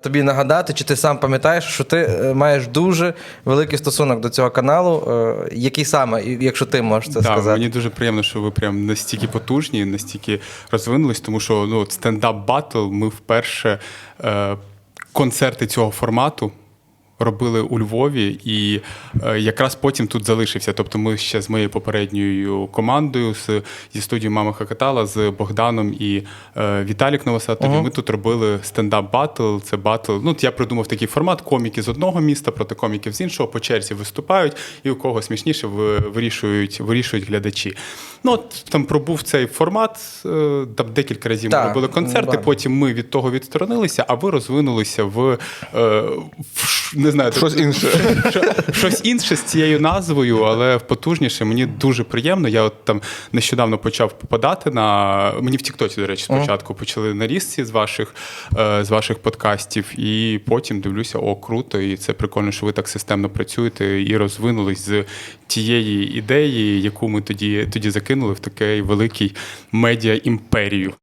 Тобі нагадати, чи ти сам пам'ятаєш, що ти е, маєш дуже великий стосунок до цього каналу, е, який саме, якщо ти можеш це да, сказати. мені дуже приємно, що ви прям настільки потужні, настільки розвинулись, тому що ну, стендап батл ми вперше е, концерти цього формату. Робили у Львові, і е, якраз потім тут залишився. Тобто, ми ще з моєю попередньою командою з, зі студією Мама Хакатала, з Богданом і е, Віталік Новосадові. Ми тут робили стендап батл. Це батл. Ну, я придумав такий формат: коміки з одного міста проти коміків з іншого по черзі виступають, і у кого смішніше вирішують, вирішують глядачі. Ну, от там пробув цей формат, е, там декілька разів Так, ми робили концерти. ну, Потім ми від того відсторонилися, а ви розвинулися в, е, в не знаю, Щось інше. щось інше з цією назвою, але потужніше. Мені дуже приємно. Я от там нещодавно почав попадати на мені в Тіктоці, до речі, спочатку почали нарізці з ваших е, з ваших подкастів, і потім дивлюся, о, круто, і це прикольно, що ви так системно працюєте і розвинулись з тієї ідеї, яку ми тоді тоді закинули в такий великий медіа імперію.